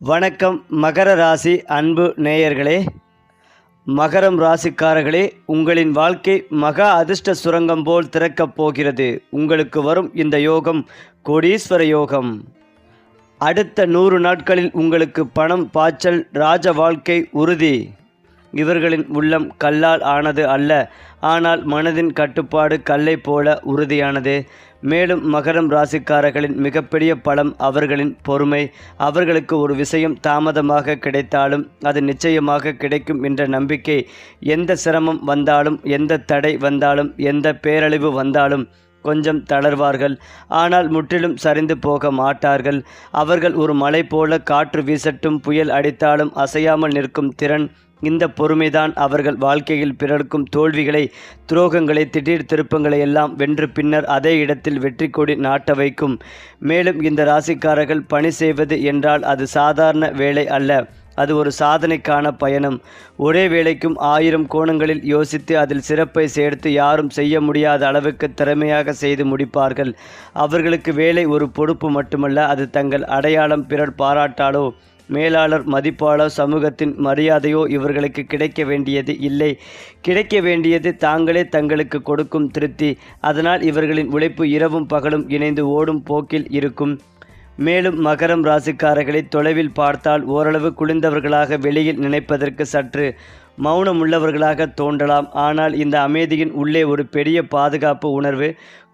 வணக்கம் மகர ராசி அன்பு நேயர்களே. மகரம் ராசிக்காரர்களே உங்களின் வாழ்க்கை மகா அதிர்ஷ்ட சுரங்கம் போல் திறக்கப் போகிறது. உங்களுக்கு வரும் இந்த யோகம் கோடீஸ்வர யோகம். அடுத்த நூறு நாட்களில் உங்களுக்கு பணம் பாய்ச்சல் ராஜ வாழ்க்கை உறுதி. இவர்களின் உள்ளம் கல்லால் ஆனது அல்ல ஆனால் மனதின் கட்டுப்பாடு கல்லை போல உறுதியானது. மேலும் மகரம் ராசிக்காரர்களின் மிகப்பெரிய பலம் அவர்களின் பொறுமை. அவர்களுக்கு ஒரு விஷயம் தாமதமாக கிடைத்தாலும் அது நிச்சயமாக கிடைக்கும் என்ற நம்பிக்கை. எந்த சிரமம் வந்தாலும் எந்த தடை வந்தாலும் எந்த பேரழிவு வந்தாலும் கொஞ்சம் தளர்வார்கள். ஆனால் முற்றிலும் சரிந்து போக மாட்டார்கள். அவர்கள் ஒரு மலை போல காற்று வீசட்டும் புயல் அடித்தாலும் அசையாமல் நிற்கும் திறன் இந்த பொறுமைதான் அவர்கள் வாழ்க்கையில் பிறர்க்கும் தோல்விகளை துரோகங்களை திடீர் திருப்பங்களை எல்லாம் வென்று பின்னர் அதே இடத்தில் வெற்றி கொடி நாட்ட வைக்கும். மேலும் இந்த ராசிக்காரர்கள் பணி செய்வது என்றால் அது சாதாரண வேலை அல்ல. அது ஒரு சாதனைக்கான பயணம். ஒரே வேளைக்கும் ஆயிரம் கோணங்களில் யோசித்து அதில் சிறப்பை சேர்த்து யாரும் செய்ய முடியாத அளவுக்கு திறமையாக செய்து முடிப்பார்கள். அவர்களுக்கு வேலை ஒரு பொறுப்பு மட்டுமல்ல அது தங்கள் அடையாளம் பிறர் பாராட்டாலோ மேலாளர் மதிப்பாளோ சமூகத்தின் மரியாதையோ இவர்களுக்கு கிடைக்க வேண்டியது இல்லை. கிடைக்க வேண்டியது தாங்களே தங்களுக்கு கொடுக்கும் திருப்தி. அதனால் இவர்களின் உழைப்பு இரவும் பகலும் இணைந்து ஓடும் போக்கில் இருக்கும். மேலும் மகரம் ராசிக்காரர்களை தொலைவில் பார்த்தால் ஓரளவு குளிர்ந்தவர்களாக வெளியில் நினைப்பதற்கு சற்று மௌனம் உள்ளவர்களாக தோன்றலாம். ஆனால் இந்த அமைதியின் உள்ளே ஒரு பெரிய பாதுகாப்பு உணர்வு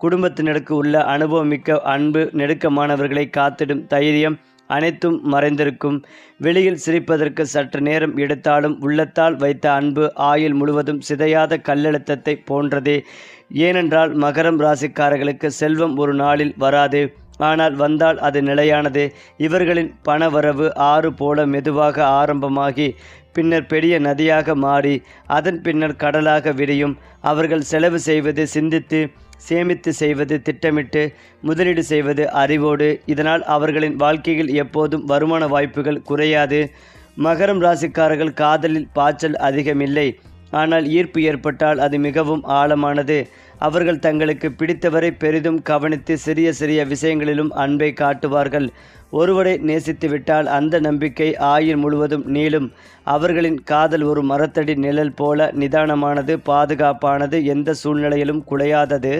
குடும்பத்தினருக்கு உள்ள அனுபவமிக்க அன்பு நெருக்கமானவர்களை காத்திடும் தைரியம் அனைத்தும் மறைந்திருக்கும். வெளியில் சிரிப்பதற்கு சற்று நேரம் எடுத்தாலும் உள்ளத்தால் வைத்த அன்பு ஆயுள் முழுவதும் சிதையாத கல்லெழுத்தத்தை போன்றதே. ஏனென்றால் மகரம் ராசிக்காரர்களுக்கு செல்வம் ஒரு நாளில் வராது. ஆனால் வந்தால் அது நிலையானது. இவர்களின் பணவரவு ஆறு போல மெதுவாக ஆரம்பமாகி பின்னர் பெரிய நதியாக மாறி அதன் பின்னர் கடலாக விரியும். அவர்கள் செலவு செய்வது சிந்தித்து சேமித்து செய்வது திட்டமிட்டு முதலீடு செய்வது அறிவோடு. இதனால் அவர்களின் வாழ்க்கையில் எப்போதும் வருமான வாய்ப்புகள் குறையாது. மகரம் ராசிக்காரர்கள் காதலில் பாய்ச்சல் அதிகமில்லை. ஆனால் ஈர்ப்பு ஏற்பட்டால் அது மிகவும் ஆழமானது. அவர்கள் தங்களுக்கு பிடித்தவரை பெரிதும் கவனித்து சிறிய சிறிய விஷயங்களிலும் அன்பை காட்டுவார்கள். ஒருவரை நேசித்து விட்டால் அந்த நம்பிக்கை ஆயுள் முழுவதும் நீளும். அவர்களின் காதல் ஒரு மரத்தடி நிழல் போல நிதானமானது பாதுகாப்பானது எந்த சூழ்நிலையிலும் குலையாதது.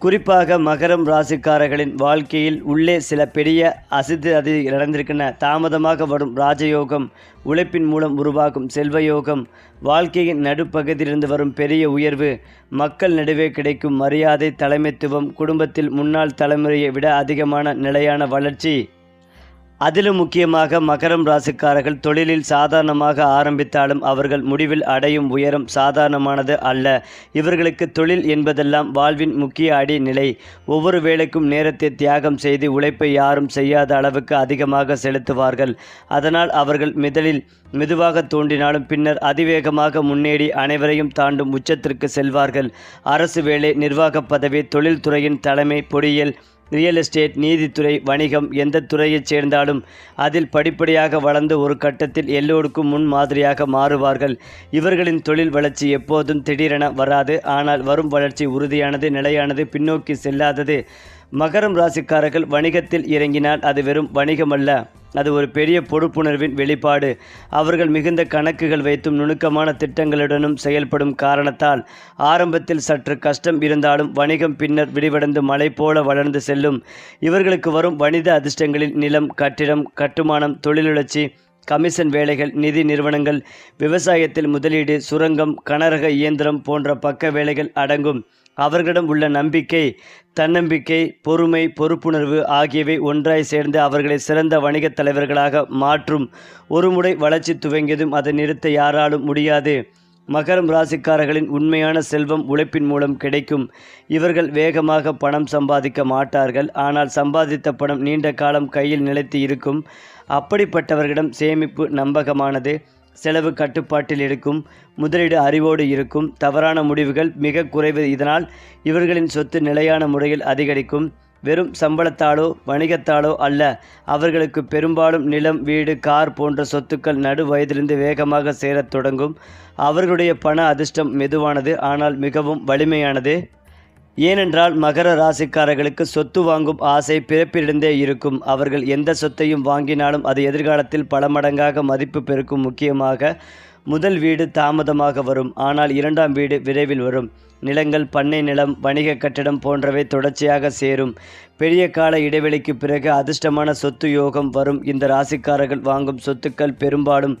குறிப்பாக மகரம் ராசிக்காரர்களின் வாழ்க்கையில் உள்ளே சில பெரிய அசித்து அது நடந்திருக்கின்றன. தாமதமாக வரும் ராஜயோகம் உழைப்பின் மூலம் உருவாகும் செல்வயோகம் வாழ்க்கையின் நடுப்பகுதியிலிருந்து வரும் பெரிய உயர்வு மக்கள் நடுவே கிடைக்கும் மரியாதை தலைமைத்துவம் குடும்பத்தில் முன்னாள் தலைமுறையை விட அதிகமான நிலையான வளர்ச்சி அதிலும் முக்கியமாக மகரம் ராசிக்காரர்கள் தொழிலில் சாதாரணமாக ஆரம்பித்தாலும் அவர்கள் முடிவில் அடையும் உயரம் சாதாரணமானது அல்ல. இவர்களுக்கு தொழில் என்பதெல்லாம் வாழ்வின் முக்கிய அடிநிலை. ஒவ்வொரு வேலைக்கும் நேரத்தை தியாகம் செய்து உழைப்பை யாரும் செய்யாத அளவுக்கு அதிகமாக செலுத்துவார்கள். அதனால் அவர்கள் மிதலில் மெதுவாக தோன்றினாலும் பின்னர் அதிவேகமாக முன்னேறி அனைவரையும் தாண்டும் உச்சத்திற்கு செல்வார்கள். அரசு வேலை நிர்வாக பதவி தொழில்துறையின் தலைமை பொறியியல் ரியல் எஸ்டேட் நீதித்துறை வணிகம் எந்த துறையைச் சேர்ந்தாலும் அதில் படிப்படியாக வளர்ந்து ஒரு கட்டத்தில் எல்லோருக்கும் முன் மாதிரியாக மாறுவார்கள். இவர்களின் தொழில் வளர்ச்சி எப்போதும் திடீரென வராது. ஆனால் வரும் வளர்ச்சி உறுதியானது நிலையானது பின்னோக்கி செல்லாதது மகரம் ராசிக்காரர்கள் வணிகத்தில் இறங்கினால் அது வெறும் வணிகமல்ல. அது ஒரு பெரிய பொறுப்புணர்வின் வெளிப்பாடு. அவர்கள் மிகுந்த கணக்குகள் வைத்தும் நுணுக்கமான திட்டங்களுடனும் செயல்படும் காரணத்தால் ஆரம்பத்தில் சற்று கஷ்டம் இருந்தாலும் வணிகம் பின்னர் விரிவடைந்து மலை போல வளர்ந்து செல்லும். இவர்களுக்கு வரும் வணிக அதிர்ஷ்டங்களில் நிலம் கட்டிடம் கட்டுமானம் தொழிலுழச்சி கமிஷன் வேலைகள் நிதி நிறுவனங்கள் விவசாயத்தில் முதலீடு சுரங்கம் கனரக இயந்திரம் போன்ற பக்க வேலைகள் அடங்கும். அவர்களிடம் உள்ள நம்பிக்கை தன்னம்பிக்கை பொறுமை பொறுப்புணர்வு ஆகியவை ஒன்றாய் சேர்ந்து அவர்களை சிறந்த வணிகத் தலைவர்களாக மாற்றும். ஒருமுறை வளர்ச்சி துவங்கியதும் அதை நிறுத்த யாராலும் முடியாது. மகரம் ராசிக்காரர்களின் உண்மையான செல்வம் உழைப்பின் மூலம் கிடைக்கும். இவர்கள் வேகமாக பணம் சம்பாதிக்க மாட்டார்கள். ஆனால் சம்பாதித்த பணம் நீண்ட காலம் கையில் நிலைத்து இருக்கும். அப்படிப்பட்டவர்களிடம் சேமிப்பு நம்பகமானது. செலவு கட்டுப்பாட்டில் இருக்கும் முதலீடு அறிவோடு இருக்கும் தவறான முடிவுகள் மிக குறைவு. இதனால் இவர்களின் சொத்து நிலையான முறையில் அதிகரிக்கும். வெறும் சம்பளத்தாலோ வணிகத்தாலோ அல்ல அவர்களுக்கு பெரும்பாலும் நிலம் வீடு கார் போன்ற சொத்துக்கள் நடு வயதிலிருந்து வேகமாக சேரத் தொடங்கும். அவர்களுடைய பண அதிர்ஷ்டம் மெதுவானது ஆனால் மிகவும் வலிமையானது. ஏனென்றால் மகர ராசிக்காரர்களுக்கு சொத்து வாங்கும் ஆசை பிறப்பிலிருந்தே இருக்கும். அவர்கள் எந்த சொத்தையும் வாங்கினாலும் அது எதிர்காலத்தில் பல மடங்காக மதிப்பு பெருக்கும் முக்கியமாக முதல் வீடு தாமதமாக வரும். ஆனால் இரண்டாம் வீடு விரைவில் வரும். நிலங்கள் பண்ணை நிலம் வணிக கட்டடம் போன்றவை தொடர்ச்சியாக சேரும். பெரிய கால இடைவெளிக்கு பிறகு அதிர்ஷ்டமான சொத்து யோகம் வரும். இந்த ராசிக்காரர்கள் வாங்கும் சொத்துக்கள் பெரும்பாலும்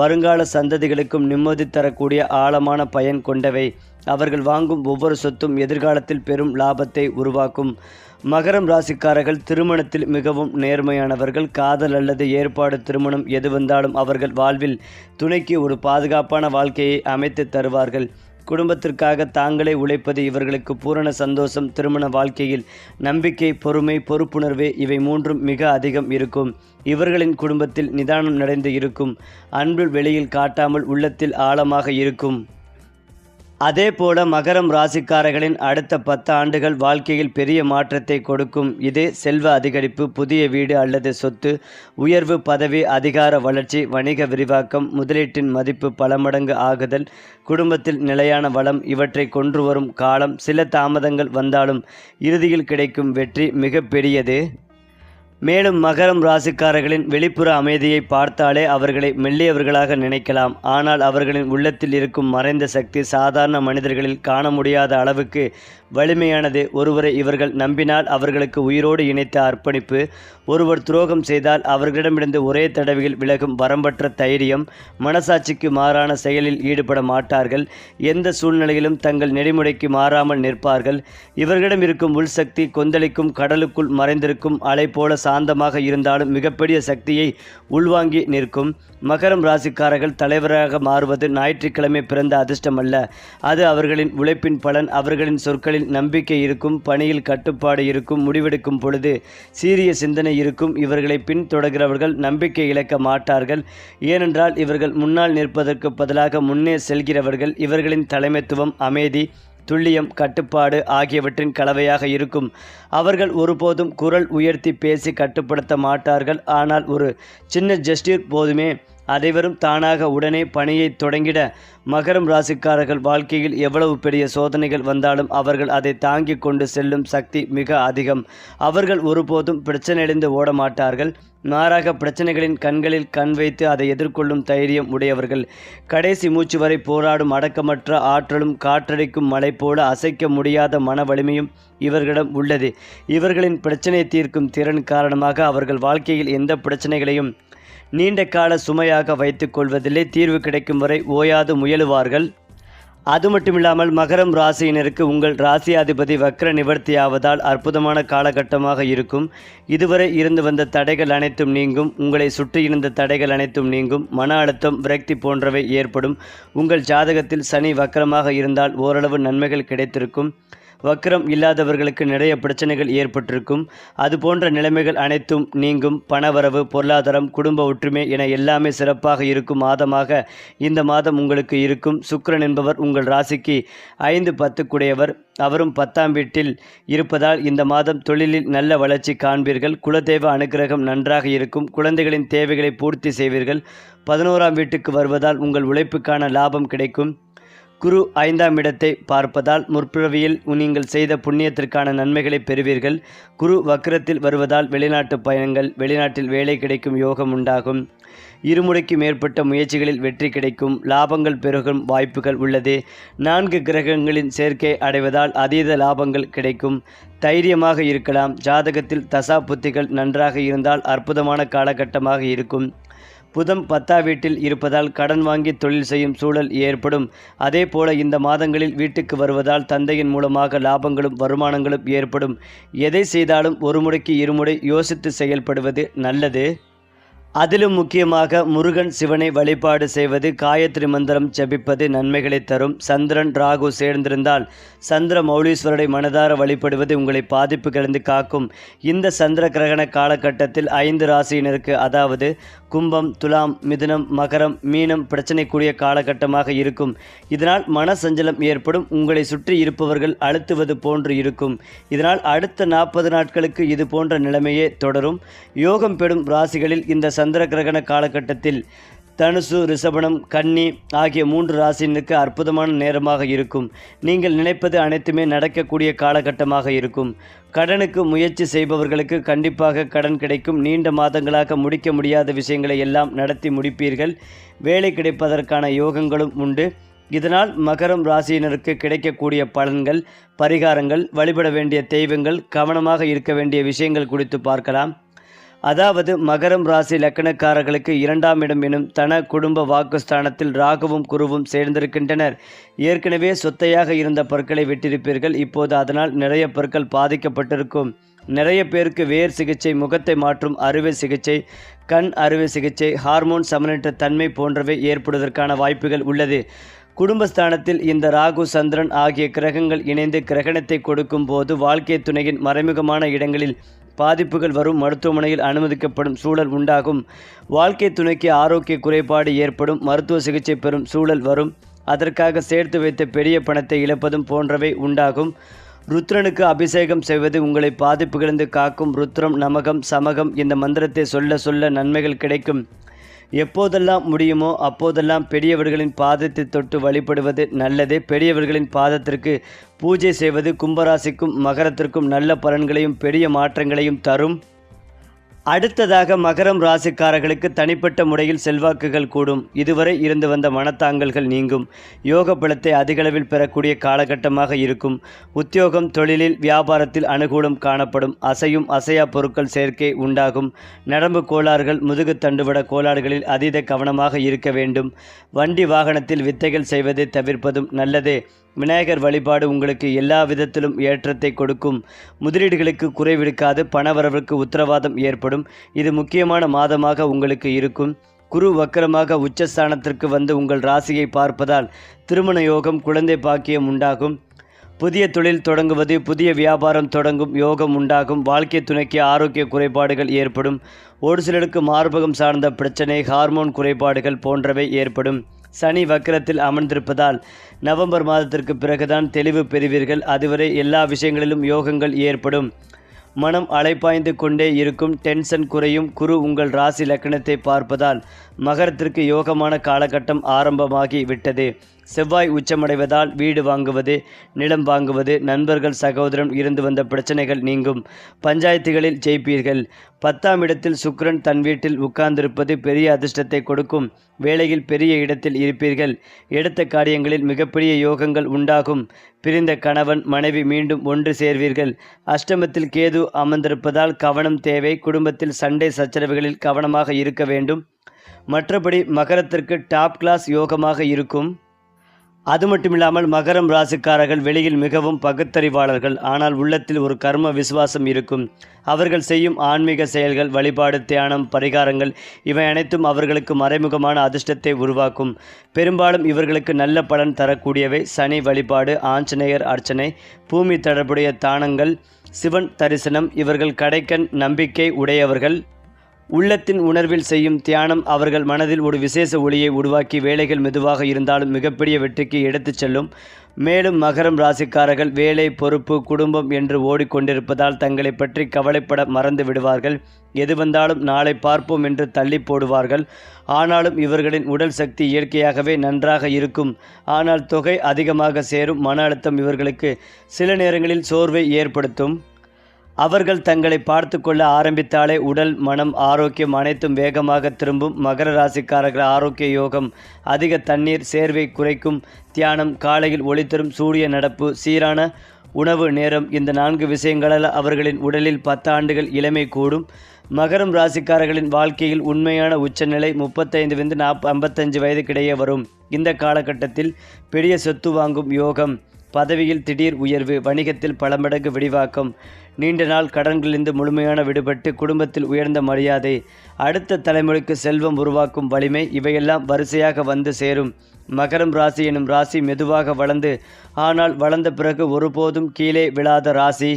வருங்கால சந்ததிகளுக்கும் நிம்மதி தரக்கூடிய ஆழமான பயன் கொண்டவை. அவர்கள் வாங்கும் ஒவ்வொரு சொத்தும் எதிர்காலத்தில் பெரும் லாபத்தை உருவாக்கும். மகரம் ராசிக்காரர்கள் திருமணத்தில் மிகவும் நேர்மையானவர்கள். காதல் அல்லது ஏற்பாடு திருமணம் எது வந்தாலும் அவர்கள் வாழ்வில் துணைக்கு ஒரு பாதுகாப்பான வாழ்க்கையை அமைத்து தருவார்கள். குடும்பத்திற்காக தாங்களே உழைப்பது இவர்களுக்கு பூரண சந்தோஷம். திருமண வாழ்க்கையில் நம்பிக்கை பொறுமை பொறுப்புணர்வு இவை மூன்றும் மிக அதிகம் இருக்கும். இவர்களின் குடும்பத்தில் நிதானம் நிறைந்து இருக்கும். அன்பு வெளியில் காட்டாமல் உள்ளத்தில் ஆழமாக இருக்கும். அதே போல மகரம் ராசிக்காரர்களின் அடுத்த பத்து ஆண்டுகள் வாழ்க்கையில் பெரிய மாற்றத்தை கொடுக்கும். இது செல்வ அதிகரிப்பு புதிய வீடு அல்லது சொத்து உயர்வு பதவி அதிகார வளர்ச்சி வணிக விரிவாக்கம் முதலீட்டின் மதிப்பு பல மடங்கு ஆகுதல் குடும்பத்தில் நிலையான வளம் இவற்றை கொன்று வரும் காலம் சில தாமதங்கள் வந்தாலும் இறுதியில் கிடைக்கும் வெற்றி மிகப்பெரியது. மேலும் மகரம் ராசிக்காரர்களின் வெளிப்புற அமைதியை பார்த்தாலே அவர்களை மெல்லியவர்களாக நினைக்கலாம். ஆனால் அவர்களின் உள்ளத்தில் இருக்கும் மறைந்த சக்தி சாதாரண மனிதர்களில் காண முடியாத அளவுக்கு வலிமையானது. ஒருவரை இவர்கள் நம்பினால் அவர்களுக்கு உயிரோடு இணைத்த அர்ப்பணிப்பு. ஒருவர் துரோகம் செய்தால் அவர்களிடமிருந்து ஒரே தடவையில் விலகும் வரம்பற்ற தைரியம் மனசாட்சிக்கு மாறான செயலில் ஈடுபட மாட்டார்கள். எந்த சூழ்நிலையிலும் தங்கள் நெறிமுறைக்கு மாறாமல் நிற்பார்கள். இவர்களிடம் இருக்கும் உள்சக்தி கொந்தளிக்கும் கடலுக்குள் மறைந்திருக்கும் அலை போல சாந்தமாக இருந்தாலும் மிகப்பெரிய சக்தியை உள்வாங்கி நிற்கும். மகரம் ராசிக்காரர்கள் தலைவராக மாறுவது ஞாயிற்றுக்கிழமை பிறந்த அதிர்ஷ்டம் அல்ல. அது அவர்களின் உழைப்பின் பலன் அவர்களின் சொற்களில் நம்பிக்கை இருக்கும் பணியில் கட்டுப்பாடு இருக்கும் முடிவெடுக்கும் பொழுது சீரிய சிந்தனை இருக்கும். இவர்களை பின்தொடர்கிறவர்கள் நம்பிக்கை இழக்க மாட்டார்கள். ஏனென்றால் இவர்கள் முன்னால் நிற்பதற்கு பதிலாக முன்னே செல்கிறவர்கள். இவர்களின் தலைமைத்துவம் அமைதி துல்லியம் கட்டுப்பாடு ஆகியவற்றின் கலவையாக இருக்கும். அவர்கள் ஒருபோதும் குரல் உயர்த்தி பேசி கட்டுப்படுத்த மாட்டார்கள். ஆனால் ஒரு சின்ன ஜெஸ்டிர் போதுமே அனைவரும் தானாக உடனே பணியை தொடங்கிட மகரம் ராசிக்காரர்கள் வாழ்க்கையில் எவ்வளவு பெரிய சோதனைகள் வந்தாலும் அவர்கள் அதை தாங்கிக் கொண்டு செல்லும் சக்தி மிக அதிகம். அவர்கள் ஒருபோதும் பிரச்சனையடைந்து ஓட மாட்டார்கள் மாறாக பிரச்சனைகளின் கண்களில் கண் வைத்து அதை எதிர்கொள்ளும் தைரியம் உடையவர்கள். கடைசி மூச்சு வரை போராடும் அடக்கமற்ற ஆற்றலும் காற்றடிக்கும் மலை போல அசைக்க முடியாத மன வலிமையும் இவர்களிடம் உள்ளது. இவர்களின் பிரச்சனை தீர்க்கும் திறன் காரணமாக அவர்கள் வாழ்க்கையில் எந்த பிரச்சனைகளையும் நீண்ட கால சுமையாக வைத்துக்கொள்வதிலே தீர்வு கிடைக்கும் வரை ஓயாது முயலுவார்கள். அது மட்டுமில்லாமல் மகரம் ராசியினருக்கு உங்கள் ராசியாதிபதி வக்ர நிவர்த்தியாவதால் அற்புதமான காலகட்டமாக இருக்கும். இதுவரை இருந்து வந்த தடைகள் அனைத்தும் நீங்கும். உங்களை சுற்றியிருந்த தடைகள் அனைத்தும் நீங்கும். மன அழுத்தம் விரக்தி போன்றவை ஏற்படும். உங்கள் ஜாதகத்தில் சனி வக்கரமாக இருந்தால் ஓரளவு நன்மைகள் கிடைத்திருக்கும். வக்ரம் இல்லாதவர்களுக்கு நிறைய பிரச்சனைகள் ஏற்பட்டிருக்கும். அது போன்ற நிலைமைகள் அனைத்தும் நீங்கும். பணவரவு பொருளாதாரம் குடும்ப ஒற்றுமை என எல்லாமே சிறப்பாக இருக்கும் மாதமாக இந்த மாதம் உங்களுக்கு இருக்கும். சுக்ரன் என்பவர் உங்கள் ராசிக்கு ஐந்து பத்துக்குடையவர். அவரும் பத்தாம் வீட்டில் இருப்பதால் இந்த மாதம் தொழிலில் நல்ல வளர்ச்சி காண்பீர்கள். குலதெய்வ அனுக்கிரகம் நன்றாக இருக்கும். குழந்தைகளின் தேவைகளை பூர்த்தி செய்வீர்கள். பதினோராம் வீட்டுக்கு வருவதால் உங்கள் உழைப்புக்கான லாபம் கிடைக்கும். குரு ஐந்தாம் இடத்தை பார்ப்பதால் முற்பிறவியில் நீங்கள் செய்த புண்ணியத்திற்கான நன்மைகளை பெறுவீர்கள். குரு வக்கரத்தில் வருவதால் வெளிநாட்டு பயணங்கள் வெளிநாட்டில் வேலை கிடைக்கும் யோகம் உண்டாகும். இருமுறைக்கு மேற்பட்ட முயற்சிகளில் வெற்றி கிடைக்கும் லாபங்கள் பெருகும் வாய்ப்புகள் உள்ளது. நான்கு கிரகங்களின் சேர்க்கை அடைவதால் அதீத லாபங்கள் கிடைக்கும். தைரியமாக இருக்கலாம் ஜாதகத்தில் தசா புத்திகள் நன்றாக இருந்தால் அற்புதமான காலகட்டமாக இருக்கும். புதம் பத்தா வீட்டில் இருப்பதால் கடன் வாங்கி தொழில் செய்யும் சூழல் ஏற்படும். அதே போல இந்த மாதங்களில் வீட்டுக்கு வருவதால் தந்தையின் மூலமாக லாபங்களும் வருமானங்களும் ஏற்படும். எதை செய்தாலும் ஒரு முறைக்கு இருமுறை யோசித்து செயல்படுவது நல்லது. அதிலும் முக்கியமாக முருகன் சிவனை வழிபாடு செய்வது காயத்ரி மந்திரம் ஜபிப்பது நன்மைகளை தரும். சந்திரன் ராகு சேர்ந்திருந்தால் சந்திர மௌலீஸ்வரரை மனதார வழிபடுவது உங்களை பாதிப்புகளிலிருந்து காக்கும். இந்த சந்திர கிரகண காலகட்டத்தில் ஐந்து ராசியினருக்கு அதாவது கும்பம் துலாம் மிதுனம் மகரம் மீனம் பிரச்சனைக்குரிய காலகட்டமாக இருக்கும். இதனால் மன சஞ்சலம் ஏற்படும். உங்களை சுற்றி இருப்பவர்கள் அழுத்துவது போன்று இருக்கும். இதனால் அடுத்த நாற்பது நாட்களுக்கு இது போன்ற நிலைமையே தொடரும். யோகம் பெறும் ராசிகளில் இந்த சந்திர கிரகண காலகட்டத்தில் தனுசு ரிஷபனம் கன்னி ஆகிய மூன்று ராசினருக்கு அற்புதமான நேரமாக இருக்கும். நீங்கள் நினைப்பது அனைத்துமே நடக்கக்கூடிய காலகட்டமாக இருக்கும். கடனுக்கு முயற்சி செய்பவர்களுக்கு கண்டிப்பாக கடன் கிடைக்கும். நீண்ட மாதங்களாக முடிக்க முடியாத விஷயங்களை எல்லாம் நடத்தி முடிப்பீர்கள். வேலை கிடைப்பதற்கான யோகங்களும் உண்டு. இதனால் மகரம் ராசியினருக்கு கிடைக்கக்கூடிய பலன்கள் பரிகாரங்கள் வழிபட வேண்டிய தெய்வங்கள் கவனமாக இருக்க வேண்டிய விஷயங்கள் குறித்து பார்க்கலாம். அதாவது மகரம் ராசி லக்கணக்காரர்களுக்கு இரண்டாம் இடம் எனும் தன குடும்ப வாக்குஸ்தானத்தில் ராகுவும் குருவும் சேர்ந்திருக்கின்றனர். ஏற்கனவே சொத்தையாக இருந்த பொருட்களை விட்டிருப்பீர்கள். இப்போது அதனால் நிறைய பொருட்கள் பாதிக்கப்பட்டிருக்கும். நிறைய பேருக்கு வேர் சிகிச்சை முகத்தை மாற்றும் அறுவை சிகிச்சை கண் அறுவை சிகிச்சை ஹார்மோன் சமனற்ற தன்மை போன்றவை ஏற்படுவதற்கான வாய்ப்புகள் உள்ளது. குடும்பஸ்தானத்தில் இந்த ராகு சந்திரன் ஆகிய கிரகங்கள் இணைந்து கிரகணத்தை கொடுக்கும் போது வாழ்க்கை துணையின் மறைமுகமான இடங்களில் பாதிப்புகள் வரும். மருத்துவமனையில் அனுமதிக்கப்படும் சூழல் உண்டாகும். வாழ்க்கை துணைக்கு ஆரோக்கிய குறைபாடு ஏற்படும். மருத்துவ சிகிச்சை பெறும் சூழல் வரும். அதற்காக சேர்த்து வைத்த பெரிய பணத்தை இழப்பதும் போன்றவை உண்டாகும். ருத்ரனுக்கு அபிஷேகம் செய்வது உங்களை பாதிப்புகளிலிருந்து காக்கும். ருத்ரம் நமகம் சமகம் இந்த மந்திரத்தை சொல்ல சொல்ல நன்மைகள் கிடைக்கும். எப்போதெல்லாம் முடியுமோ அப்போதெல்லாம் பெரியவர்களின் பாதத்தை தொட்டு வழிபடுவது நல்லது. பெரியவர்களின் பாதத்திற்கு பூஜை செய்வது கும்பராசிக்கும் மகரத்திற்கும் நல்ல பலன்களையும் பெரிய மாற்றங்களையும் தரும். அடுத்ததாக மகரம் ராசிக்காரர்களுக்கு தனிப்பட்ட முறையில் செல்வாக்குகள் கூடும். இதுவரை இருந்து வந்த மனத்தாங்கல்கள் நீங்கும். யோக பலத்தை அதிகளவில் பெறக்கூடிய காலகட்டமாக இருக்கும். உத்தியோகம் தொழிலில் வியாபாரத்தில் அனுகூலம் காணப்படும். அசையும் அசையா பொருட்கள் சேர்க்கை உண்டாகும். நரம்பு கோளாறுகள் முதுகு தண்டுவட கோளாறுகளில் அதீத கவனமாக இருக்க வேண்டும். வண்டி வாகனத்தில் வித்தைகள் செய்வதை தவிர்ப்பதும் நல்லதே. விநாயகர் வழிபாடு உங்களுக்கு எல்லா விதத்திலும் ஏற்றத்தை கொடுக்கும். முதலீடுகளுக்கு குறைவிடுக்காது பணவரவுக்கு உத்தரவாதம் ஏற்படும். இது முக்கியமான மாதமாக உங்களுக்கு இருக்கும். குரு வக்கரமாக உச்சஸ்தானத்திற்கு வந்து உங்கள் ராசியை பார்ப்பதால் திருமண யோகம் குழந்தை பாக்கியம் உண்டாகும். புதிய தொழில் தொடங்குவது புதிய வியாபாரம் தொடங்கும் யோகம் உண்டாகும். வாழ்க்கை துணைக்கு ஆரோக்கிய குறைபாடுகள் ஏற்படும். ஒரு சிலருக்கு மார்பகம் சார்ந்த பிரச்சனை ஹார்மோன் குறைபாடுகள் போன்றவை ஏற்படும். சனி வக்கரத்தில் அமர்ந்திருப்பதால் நவம்பர் மாதத்திற்கு பிறகுதான் தெளிவு பெறுவீர்கள். அதுவரை எல்லா விஷயங்களிலும் யோகங்கள் ஏற்படும். மனம் அலைப்பாய்ந்து கொண்டே இருக்கும். டென்ஷன் குறையும். குரு உங்கள் ராசி லக்கணத்தை பார்ப்பதால் மகரத்திற்கு யோகமான காலகட்டம் ஆரம்பமாகி விட்டது செவ்வாய் உச்சமடைவதால் வீடு வாங்குவது நிலம் வாங்குவது நண்பர்கள் சகோதரன் இருந்து வந்த பிரச்சனைகள் நீங்கும். பஞ்சாயத்துகளில் ஜெயிப்பீர்கள். பத்தாம் இடத்தில் சுக்ரன் தன் வீட்டில் உட்கார்ந்திருப்பது பெரிய அதிர்ஷ்டத்தை கொடுக்கும். வேலையில் பெரிய இடத்தில் இருப்பீர்கள். எடுத்த காரியங்களில் மிகப்பெரிய யோகங்கள் உண்டாகும். பிரிந்த கணவன் மனைவி மீண்டும் ஒன்று சேர்வீர்கள். அஷ்டமத்தில் கேது அமர்ந்திருப்பதால் கவனம் தேவை. குடும்பத்தில் சண்டை சச்சரவுகளில் கவனமாக இருக்க வேண்டும். மற்றபடி மகரத்திற்கு டாப் கிளாஸ் யோகமாக இருக்கும். அது மட்டுமில்லாமல் மகரம் ராசிக்காரர்கள் வெளியில் மிகவும் பகுத்தறிவாளர்கள். ஆனால் உள்ளத்தில் ஒரு கர்ம விசுவாசம் இருக்கும். அவர்கள் செய்யும் ஆன்மீக செயல்கள் வழிபாடு தியானம் பரிகாரங்கள் இவை அனைத்தும் அவர்களுக்கு மறைமுகமான அதிர்ஷ்டத்தை உருவாக்கும். பெரும்பாலும் இவர்களுக்கு நல்ல பலன் தரக்கூடியவை சனி வழிபாடு ஆஞ்சநேயர் அர்ச்சனை பூமி தொடர்புடைய தானங்கள் சிவன் தரிசனம் இவர்கள் கடைக்கன் நம்பிக்கை உடையவர்கள். உள்ளத்தின் உணர்வில் செய்யும் தியானம் அவர்கள் மனதில் ஒரு விசேஷ ஒளியை உருவாக்கி வேலைகள் மெதுவாக இருந்தாலும் மிகப்பெரிய வெற்றிக்கு எடுத்துச் செல்லும். மேலும் மகரம் ராசிக்காரர்கள் வேலை பொறுப்பு குடும்பம் என்று ஓடிக்கொண்டிருப்பதால் தங்களை பற்றி கவலைப்பட மறந்து விடுவார்கள். எது வந்தாலும் நாளை பார்ப்போம் என்று தள்ளி போடுவார்கள். ஆனாலும் இவர்களின் உடல் சக்தி இயற்கையாகவே நன்றாக இருக்கும். ஆனால் தொகை அதிகமாக சேரும். மன அழுத்தம் இவர்களுக்கு சில நேரங்களில் சோர்வை ஏற்படுத்தும். அவர்கள் தங்களை பார்த்து கொள்ள ஆரம்பித்தாலே உடல் மனம் ஆரோக்கியம் அனைத்தும் வேகமாக திரும்பும். மகர ராசிக்காரர்கள் ஆரோக்கிய யோகம் அதிக தண்ணீர் சேர்வை குறைக்கும் தியானம் காலையில் ஒளித்தரும் சூரிய நடப்பு சீரான உணவு நேரம். இந்த நான்கு விஷயங்களால் அவர்களின் உடலில் பத்தாண்டுகள் இளமை கூடும். மகரம் ராசிக்காரர்களின் வாழ்க்கையில் உண்மையான உச்சநிலை முப்பத்தைந்து வந்து நாப் ஐம்பத்தஞ்சு வயதுக்கிடையே வரும். இந்த காலகட்டத்தில் பெரிய சொத்து வாங்கும் யோகம் பதவியில் திடீர் உயர்வு வணிகத்தில் பல மடங்கு விரிவாக்கம் நீண்ட நாள் கடன்களிலிருந்து முழுமையான விடுபட்டு குடும்பத்தில் உயர்ந்த மரியாதை அடுத்த தலைமுறைக்கு செல்வம் உருவாக்கும் வலிமை இவையெல்லாம் வரிசையாக வந்து சேரும். மகரம் ராசி எனும் ராசி மெதுவாக வளர்ந்து ஆனால் வளர்ந்த பிறகு ஒருபோதும் கீழே விழாத ராசி.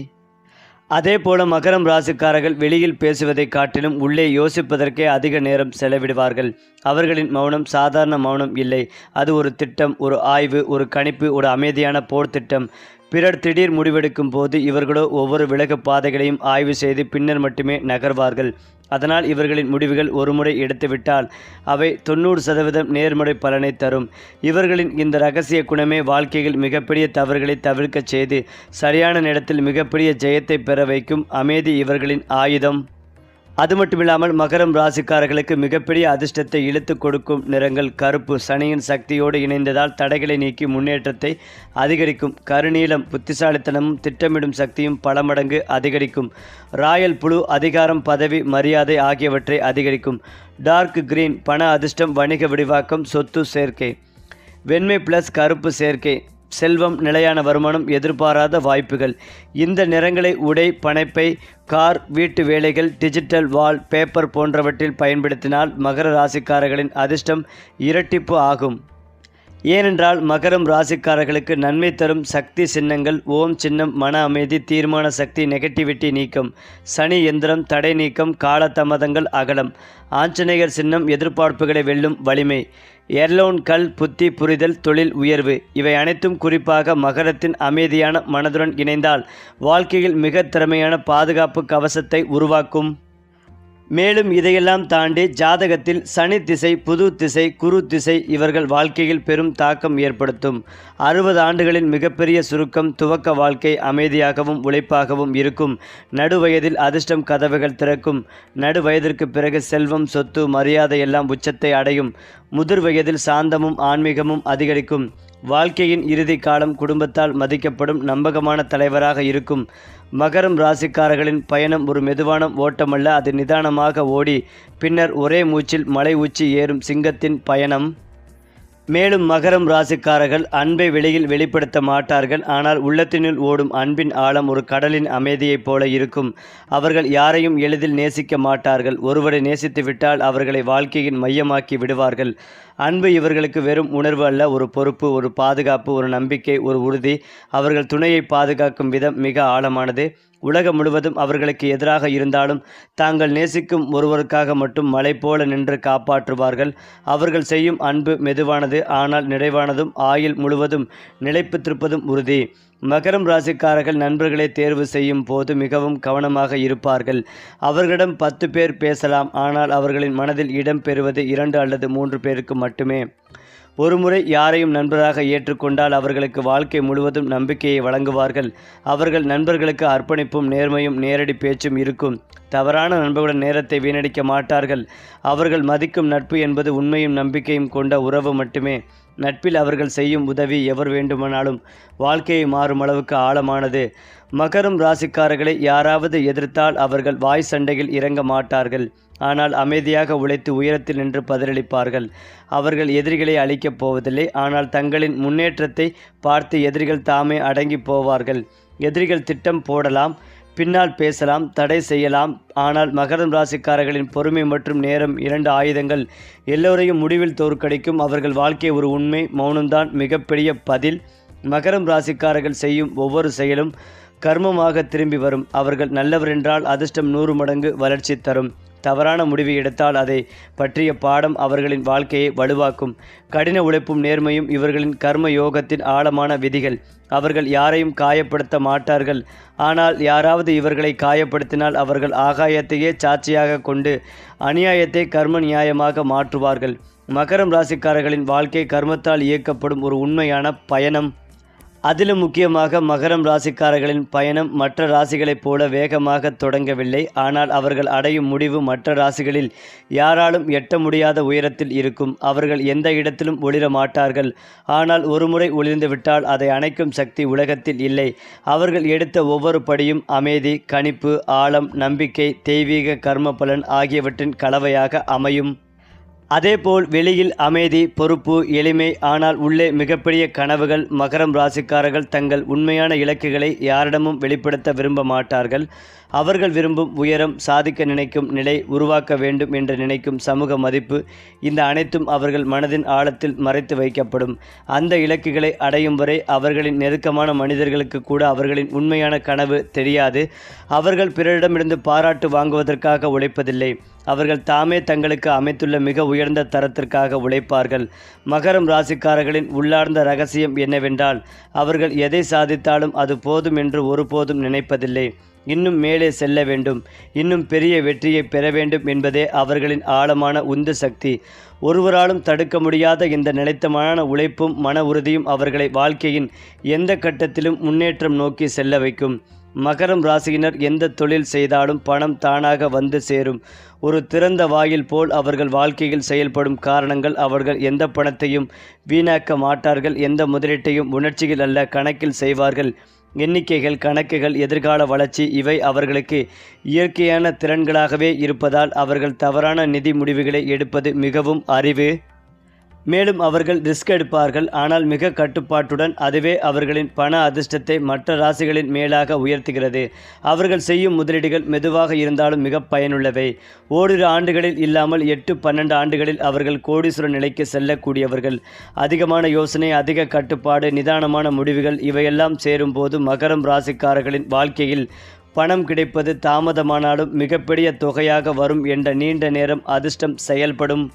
அதே போல மகரம் ராசிக்காரர்கள் வெளியில் பேசுவதை காட்டிலும் உள்ளே யோசிப்பதற்கே அதிக நேரம் செலவிடுவார்கள். அவர்களின் மௌனம் சாதாரண மௌனம் இல்லை. அது ஒரு திட்டம் ஒரு ஆய்வு ஒரு கணிப்பு ஒரு அமைதியான போர் திட்டம். பிறர் திடீர் முடிவெடுக்கும் போது இவர்களோ ஒவ்வொரு விலக பாதைகளையும் ஆய்வு செய்து பின்னர் மட்டுமே நகர்வார்கள். அதனால் இவர்களின் முடிவுகள் ஒருமுறை எடுத்துவிட்டால் அவை தொண்ணூறு சதவீதம் நேர்மறை பலனை தரும். இவர்களின் இந்த ரகசிய குணமே வாழ்க்கையில் மிகப்பெரிய தவறுகளை தவிர்க்கச் செய்து சரியான நேரத்தில் மிகப்பெரிய ஜெயத்தை பெற வைக்கும் அமைதி இவர்களின் ஆயுதம். அது மட்டுமில்லாமல் மகரம் ராசிக்காரர்களுக்கு மிகப்பெரிய அதிர்ஷ்டத்தை இழுத்து கொடுக்கும் நிறங்கள் கருப்பு. சனியின் சக்தியோடு இணைந்ததால் தடைகளை நீக்கி முன்னேற்றத்தை அதிகரிக்கும். கருநீளம் புத்திசாலித்தனமும் திட்டமிடும் சக்தியும் பல மடங்கு அதிகரிக்கும். ராயல் புழு அதிகாரம் பதவி மரியாதை ஆகியவற்றை அதிகரிக்கும். டார்க் கிரீன் பண அதிர்ஷ்டம் வணிக விரிவாக்கம் சொத்து சேர்க்கை. வெண்மை பிளஸ் கருப்பு சேர்க்கை. செல்வம் நிலையான வருமானம் எதிர்பாராத வாய்ப்புகள். இந்த நிறங்களை உடை பனைப்பை கார் வீட்டு வேலைகள் டிஜிட்டல் வால் பேப்பர் போன்றவற்றில் பயன்படுத்தினால் மகர ராசிக்காரர்களின் அதிர்ஷ்டம் இரட்டிப்பு ஆகும். ஏனென்றால் மகரம் ராசிக்காரர்களுக்கு நன்மை தரும் சக்தி சின்னங்கள் ஓம் சின்னம் மன அமைதி தீர்மான சக்தி நெகட்டிவிட்டி நீக்கம் சனி எந்திரம் தடை நீக்கம் காலதாமதங்கள் அகலம். ஆஞ்சநேயர் சின்னம் எதிர்பார்ப்புகளை வெல்லும் வலிமை. எர்லோன் கல் புத்தி புரிதல் தொழில் உயர்வு. இவை அனைத்தும் குறிப்பாக மகரத்தின் அமைதியான மனதுடன் இணைந்தால் வாழ்க்கையில் மிக திறமையான பாதுகாப்பு கவசத்தை உருவாக்கும். மேலும் இதையெல்லாம் தாண்டி ஜாதகத்தில் சனி திசை புது திசை குரு திசை இவர்கள் வாழ்க்கையில் பெரும் தாக்கம் ஏற்படுத்தும். அறுபது ஆண்டுகளின் மிகப்பெரிய சுருக்கம் துவக்க வாழ்க்கை அமைதியாகவும் உழைப்பாகவும் இருக்கும். நடுவயதில் அதிர்ஷ்டம் கதவுகள் திறக்கும். நடுவயதிற்கு பிறகு செல்வம் சொத்து மரியாதை எல்லாம் உச்சத்தை அடையும். முதிர் வயதில் சாந்தமும் ஆன்மீகமும் அதிகரிக்கும். வாழ்க்கையின் இறுதி காலம் குடும்பத்தால் மதிக்கப்படும் நம்பகமான தலைவராக இருக்கும். மகரம் ராசிக்காரர்களின் பயணம் ஒரு மெதுவான ஓட்டமல்ல. அது நிதானமாக ஓடி பின்னர் ஒரே மூச்சில் மலை உச்சி ஏறும் சிங்கத்தின் பயணம். மேலும் மகரம் ராசிக்காரர்கள் அன்பை வெளியில் வெளிப்படுத்த மாட்டார்கள். ஆனால் உள்ளத்தினுள் ஓடும் அன்பின் ஆழம் ஒரு கடலின் அமைதியைப் போல இருக்கும். அவர்கள் யாரையும் எளிதில் நேசிக்க மாட்டார்கள். ஒருவரை நேசித்து விட்டால் அவர்களை வாழ்க்கையின் மையமாக்கி விடுவார்கள். அன்பு இவர்களுக்கு வெறும் உணர்வு அல்ல ஒரு பொறுப்பு ஒரு பாதுகாப்பு ஒரு நம்பிக்கை ஒரு உறுதி. அவர்கள் துணையை பாதுகாக்கும் விதம் மிக ஆழமானது. உலகம் முழுவதும் அவர்களுக்கு எதிராக இருந்தாலும் தாங்கள் நேசிக்கும் ஒருவருக்காக மட்டும் மலை போல நின்று காப்பாற்றுவார்கள். அவர்கள் செய்யும் அன்பு மெதுவானது ஆனால் நிறைவானதும் ஆயுள் முழுவதும் நிலைப்பு திருப்பதும் உறுதி. மகரம் ராசிக்காரர்கள் நண்பர்களை தேர்வு செய்யும் போது மிகவும் கவனமாக இருப்பார்கள். அவர்களிடம் பத்து பேர் பேசலாம் ஆனால் அவர்களின் மனதில் இடம் பெறுவது இரண்டு அல்லது மூன்று பேருக்கு மட்டுமே. ஒருமுறை யாரையும் நண்பராக ஏற்றுக்கொண்டால் அவர்களுக்கு வாழ்க்கை முழுவதும் நம்பிக்கையை வழங்குவார்கள். அவர்கள் நண்பர்களுக்கு அர்ப்பணிப்பும் நேர்மையும் நேரடி பேச்சும் இருக்கும். தவறான நண்பர்களுடன் நேரத்தை வீணடிக்க மாட்டார்கள். அவர்கள் மதிக்கும் நட்பு என்பது உண்மையும் நம்பிக்கையும் கொண்ட உறவு மட்டுமே. நட்பில் அவர்கள் செய்யும் உதவி எவர் வேண்டுமானாலும் வாழ்க்கையை மாறும் அளவுக்கு ஆழமானது. மகரம் ராசிக்காரர்களை யாராவது எதிர்த்தால் அவர்கள் வாய் சண்டையில் இறங்க மாட்டார்கள். ஆனால் அமைதியாக உழைத்து உயரத்தில் நின்று பதிலளிப்பார்கள். அவர்கள் எதிரிகளை அழிக்கப் போவதில்லை. ஆனால் தங்களின் முன்னேற்றத்தை பார்த்து எதிரிகள் தாமே அடங்கி போவார்கள். எதிரிகள் திட்டம் போடலாம் பின்னால் பேசலாம் தடை செய்யலாம். ஆனால் மகரம் ராசிக்காரர்களின் பொறுமை மற்றும் நேரம் இரண்டு ஆயுதங்கள். எல்லோரையும் முடிவில் தோற்கடிக்கும் அவர்கள் வாழ்க்கை ஒரு உண்மை மௌனம்தான் மிகப்பெரிய பதில். மகரம் ராசிக்காரர்கள் செய்யும் ஒவ்வொரு செயலும் கர்மமாக திரும்பி வரும். அவர்கள் நல்லவர் என்றால் அதிர்ஷ்டம் நூறு மடங்கு வளர்ச்சி தரும். தவறான முடிவை எடுத்தால் அதை பற்றிய பாடம் அவர்களின் வாழ்க்கையை வலுவாக்கும். கடின உழைப்பும் நேர்மையும் இவர்களின் கர்ம யோகத்தின் ஆழமான விதிகள். அவர்கள் யாரையும் காயப்படுத்த மாட்டார்கள். ஆனால் யாராவது இவர்களை காயப்படுத்தினால் அவர்கள் ஆகாயத்தையே சாட்சியாக கொண்டு அநியாயத்தை கர்ம நியாயமாக மாற்றுவார்கள். மகரம் ராசிக்காரர்களின் வாழ்க்கை கர்மத்தால் இயக்கப்படும் ஒரு உண்மையான பயணம். அதிலும் முக்கியமாக மகரம் ராசிக்காரர்களின் பயணம் மற்ற ராசிகளைப் போல வேகமாக தொடங்கவில்லை. ஆனால் அவர்கள் அடையும் முடிவு மற்ற ராசிகளில் யாராலும் எட்ட முடியாத உயரத்தில் இருக்கும். அவர்கள் எந்த இடத்திலும் ஒளிர மாட்டார்கள். ஆனால் ஒருமுறை ஒளிர்ந்துவிட்டால் அதை அணைக்கும் சக்தி உலகத்தில் இல்லை. அவர்கள் எடுத்த ஒவ்வொரு படியும் அமைதி கணிப்பு ஆழம் நம்பிக்கை தெய்வீக கர்ம பலன் ஆகியவற்றின் கலவையாக அமையும். அதேபோல் வெளியில் அமைதி பொறுப்பு எளிமை ஆனால் உள்ளே மிகப்பெரிய கனவுகள் மகரம் ராசிக்காரர்கள் தங்கள் உண்மையான இலக்குகளை யாரிடமும் வெளிப்படுத்த விரும்ப மாட்டார்கள். அவர்கள் விரும்பும் உயரம் சாதிக்க நினைக்கும் நிலை உருவாக்க வேண்டும் என்று நினைக்கும் சமூக மதிப்பு இந்த அனைத்தும் அவர்கள் மனதின் ஆழத்தில் மறைத்து வைக்கப்படும். அந்த இலக்குகளை அடையும் வரை அவர்களின் நெருக்கமான மனிதர்களுக்கு கூட அவர்களின் உண்மையான கனவு தெரியாது. அவர்கள் பிறரிடமிருந்து பாராட்டு வாங்குவதற்காக உழைப்பதில்லை. அவர்கள் தாமே தங்களுக்கு அமைத்துள்ள மிக உயர்ந்த தரத்திற்காக உழைப்பார்கள். மகரம் ராசிக்காரர்களின் உள்ளார்ந்த ரகசியம் என்னவென்றால் அவர்கள் எதை சாதித்தாலும் அது போதும் என்று ஒருபோதும் நினைப்பதில்லை. இன்னும் மேலே செல்ல வேண்டும். இன்னும் பெரிய வெற்றியை பெற வேண்டும் என்பதே அவர்களின் ஆழமான உந்து சக்தி. ஒருவராலும் தடுக்க முடியாத இந்த நிலைத்தமான உழைப்பும் மன உறுதியும் அவர்களை வாழ்க்கையின் எந்த கட்டத்திலும் முன்னேற்றம் நோக்கி செல்ல வைக்கும். மகரம் ராசியினர் எந்த தொழில் செய்தாலும் பணம் தானாக வந்து சேரும். ஒரு திறந்த வாயில் போல் அவர்கள் வாழ்க்கையில் செயல்படும் காரணங்கள் அவர்கள் எந்த பணத்தையும் வீணாக்க மாட்டார்கள் எந்த முதலீட்டையும் உணர்ச்சிகள் அல்ல கணக்கில் செய்வார்கள். எண்ணிக்கைகள் கணக்குகள் எதிர்கால வளர்ச்சி இவை அவர்களுக்கு இயற்கையான திறன்களாகவே இருப்பதால் அவர்கள் தவறான நிதி முடிவுகளை எடுப்பது மிகவும் அறிவு மேலும் அவர்கள் ரிஸ்க் எடுப்பார்கள். ஆனால் மிக கட்டுப்பாட்டுடன் அதுவே அவர்களின் பண அதிர்ஷ்டத்தை மற்ற ராசிகளின் மேலாக உயர்த்துகிறது. அவர்கள் செய்யும் முதலீடுகள் மெதுவாக இருந்தாலும் மிக பயனுள்ளவை. ஓரிரு ஆண்டுகளில் இல்லாமல் எட்டு பன்னெண்டு ஆண்டுகளில் அவர்கள் கோடீஸ்வர நிலைக்கு செல்லக்கூடியவர்கள். அதிகமான யோசனை அதிக கட்டுப்பாடு நிதானமான முடிவுகள் இவையெல்லாம் சேரும்போது மகரம் ராசிக்காரர்களின் வாழ்க்கையில் பணம் கிடைப்பது தாமதமானாலும் மிகப்பெரிய தொகையாக வரும் என்ற நீண்ட நேரம் அதிர்ஷ்டம் செயல்படும்.